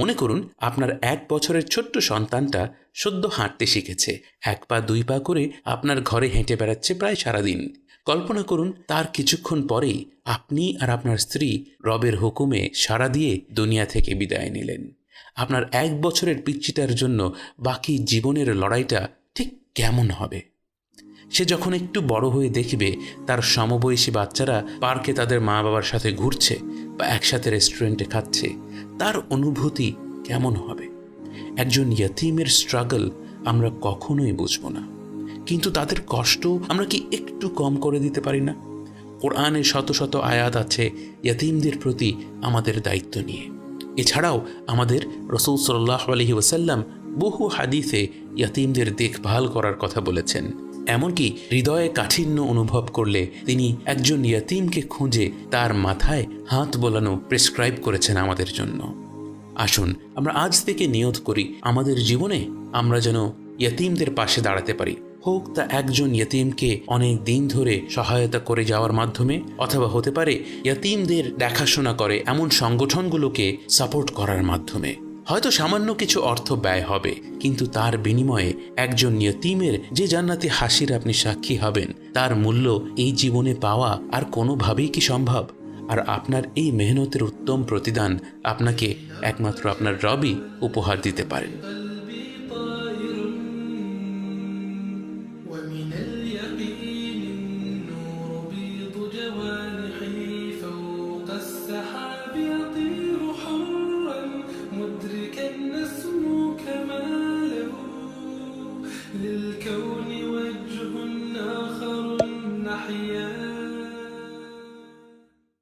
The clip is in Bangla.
মনে করুন, আপনার এক বছরের ছোট্ট সন্তানটা সদ্য হাঁটতে শিখেছে। এক পা, দুই পা করে আপনার ঘরে হেঁটে বেড়াচ্ছে প্রায় সারাদিন। কল্পনা করুন, তার কিছুক্ষণ পরেই আপনি আর আপনার স্ত্রী রবের হুকুমে সাড়া দিয়ে দুনিয়া থেকে বিদায় নিলেন। আপনার এক বছরের পিচ্চিটার জন্য বাকি জীবনের লড়াইটা ঠিক কেমন হবে? সে যখন একটু বড় হয়ে দেখবে, তার সমবয়সী বাচ্চারা পার্কে তাদের মা বাবার সাথে ঘুরছে বা একসাথে রেস্টুরেন্টে খাচ্ছে, তার অনুভূতি কেমন হবে? একজন ইয়তিমের স্ট্রাগল আমরা কখনোই বুঝব না। কিন্তু তাদের কষ্ট আমরা কি একটু কম করে দিতে পারি না? কোরআনে শত শত আয়াত আছে ইয়তিমদের প্রতি আমাদের দায়িত্ব নিয়ে। এছাড়াও আমাদের রসুল সাল্লাহ আলহি ওসাল্লাম বহু হাদিসে ইয়তিমদের দেখভাল করার কথা বলেছেন। এমনকি হৃদয়ে কাঠিন্য অনুভব করলে তিনি একজন ইয়তিমকে খুঁজে তার মাথায় হাত বোলানো প্রেসক্রাইব করেছেন আমাদের জন্য। আসুন, আমরা আজ থেকে নিয়ত করি, আমাদের জীবনে আমরা যেন ইয়তিমদের পাশে দাঁড়াতে পারি। হোক তা একজন ইয়তিমকে অনেক দিন ধরে সহায়তা করে যাওয়ার মাধ্যমে, অথবা হতে পারে ইয়তিমদের দেখাশোনা করে এমন সংগঠনগুলোকে সাপোর্ট করার মাধ্যমে। হয়তো সামান্য কিছু অর্থ ব্যয় হবে, কিন্তু তার বিনিময়ে একজন নিয়তিমের যে জান্নাতে হাসির আপনি সাক্ষী হবেন, তার মূল্য এই জীবনে পাওয়া আর কোনোভাবেই কি সম্ভব? আর আপনার এই মেহনতের উত্তম প্রতিদান আপনাকে একমাত্র আপনার রবি উপহার দিতে পারেন। السحاب كي نسمو كماله للكون